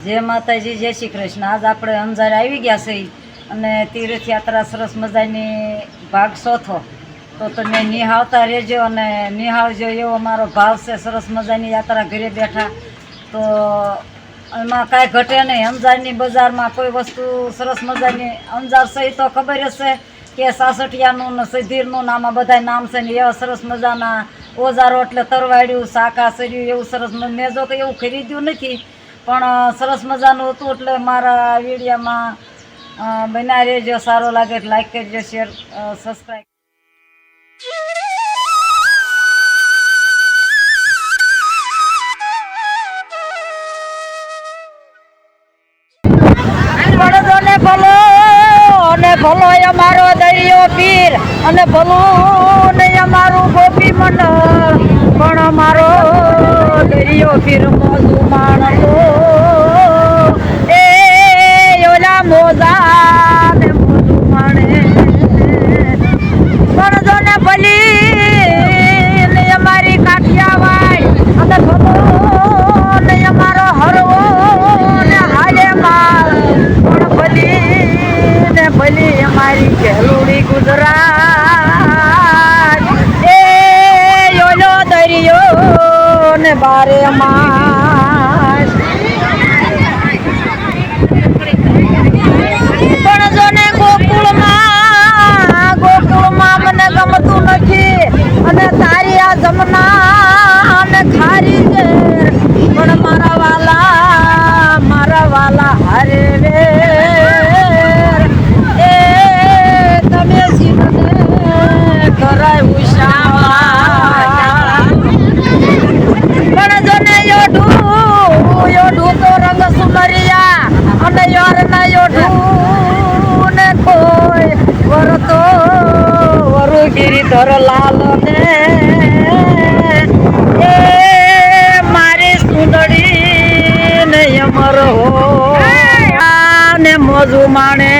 જય માતાજી, જય શ્રી કૃષ્ણ. આજ આપણે અંજાર આવી ગયા છે અને તીર્થયાત્રા સરસ મજાની ભાગ ચોથો. તો તમે નિહાળતા રહેજો અને નિહાળજો એવો મારો ભાવ છે, સરસ મજાની યાત્રા ઘરે બેઠા. તો એમાં કાંઈ ઘટે નહીં. અંજારની બજારમાં કોઈ વસ્તુ સરસ મજાની અંજાર સહી તો ખબર હશે કે સાસઠિયાનું ને સિદ્ધીરનું ને આમાં બધા નામ છે ને એવા સરસ મજાના ઓજારો એટલે તરવાડ્યું શાકા સર્યું એવું સરસ મેં જો કે એવું ખરીદ્યું નથી. પણ સરસ મજાનું હતું એટલે મારા વિડીયોમાં બના રહેજો. સારો લાગે એટલે લાઈક કરજો શેર સબસ્ક્રાઈબ ભલો અમારો દરિયો પીર, અને ભલું ને અમારું ગોપી મંડળ પણ અમારો દરિયો પીર મોજું માણલો એ ઓલા મોજા ને મોજું માણે પડદો ને ભલી ને અમારી કાઠિયાવાડ. અને ભલો ને અમારો હરવો ને હાલે માલ. પણ ને ભલી અમારી ગેલુડી ગુજરાત. એ યોલો દરિયો ને બારે માસ પણ જો ને ગોકુળમાં ગોકુળમાં મને ગમતું નથી અને તારી આ જમના અને ખારી છે પણ મારા વાલા મારા વાલા હારે રે એ તમે સીધને કરાય ઉષા પણ જો ને યોઢું યોઢું તો રંગ સુંદરિયા અને યાર ના યોઢું ને કોઈ વરતો વરુ ગિરિધર લાલ ને એ મારી સુંદરી ને અમર હો. ને મોજુ માણે.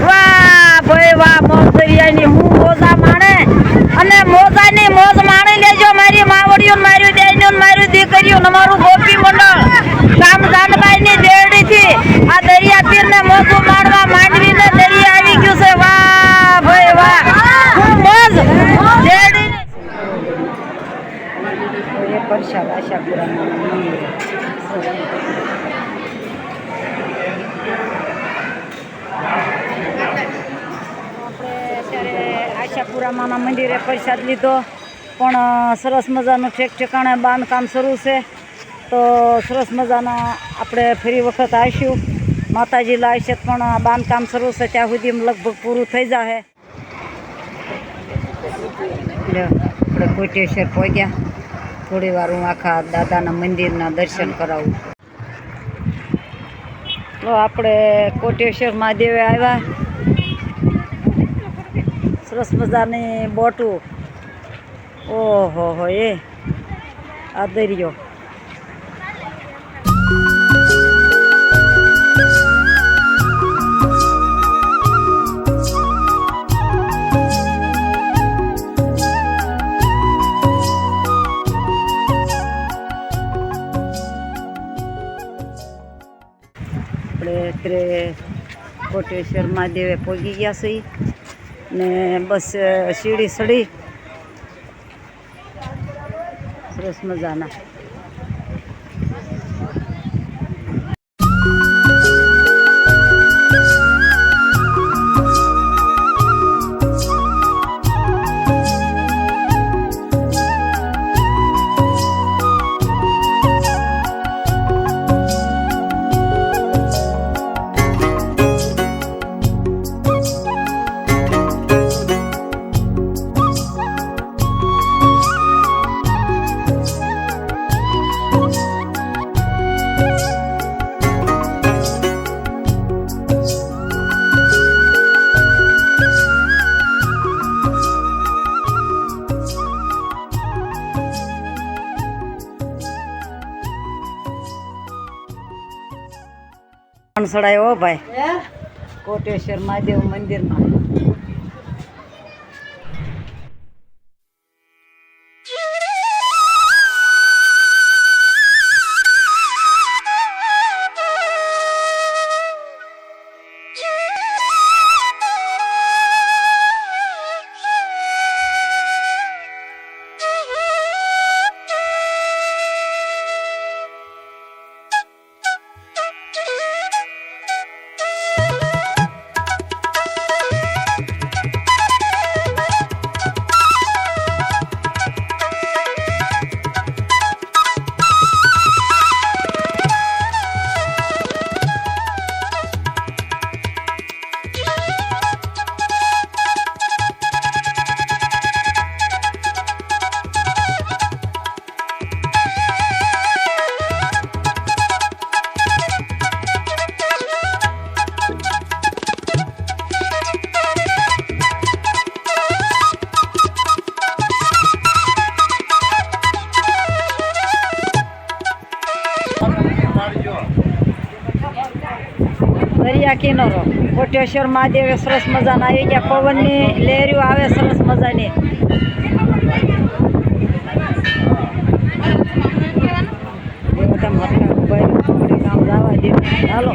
વાહ ભાઈ વાહ મોજરિયાની હું મોજા માણે? અને મોજાની મોજ માણી લેજો મારી માવડીઓ મારી બેનો મારી દીકરીઓ મારું ગોપી મંડળ ગામ જાનબાઈની દેરડીથી આ દરિયા પીરને મોજું માણવા માંડવી ને દરિયા આવી ગયું છે વાહ ભાઈ વાહ હું મોજ દેરડી એ પરસાદ આશાપુરાના મંદિરે આપણે અત્યારે આશાપુરામાના મંદિરે પ્રસાદ લીધો. પણ સરસ મજાનું ઠેક ઠેકાણે બાંધકામ શરૂ છે. તો, સરસ મજાના આપણે ફરી વખત આવીશું. માતાજી લાવશે પણ બાંધકામ શરૂ છે, ત્યાં સુધી લગભગ પૂરું થઈ જશે આપણે કોટેશ્વર પહોંચ્યા. થોડી વાર હું આખા દાદાના મંદિરના દર્શન કરાવું. તો આપણે કોટેશ્વર મહાદેવે આવ્યા. સરસ મજાની બોટું. ઓહો હો એ આ દરિયો કોટેશ્વર મહાદેવે પહોંચી ગયા છીએ ને બસ શીડી સીડી. સરસ મજાના. સડાયો ભાઈ. કોટેશ્વર મહાદેવ મંદિરમાં. દરિયા કિનારો કોટેશ્વર મહાદેવે સરસ મજાના આવી ગયા. પવનની લહેરીઓ આવે સરસ મજાની. હાલો.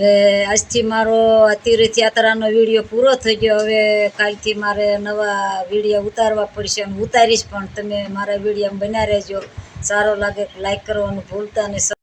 હવે આજથી મારો આ યાત્રાનો વીડિયો પૂરો થઈ ગયો. હવે કાલથી મારે નવા વીડિયો ઉતારવા પડશે અને ઉતારીશ પણ તમે મારા વીડિયો બન્યા રહેજો. સારો લાગે લાઈક કરવાનું ભૂલતા નહીં.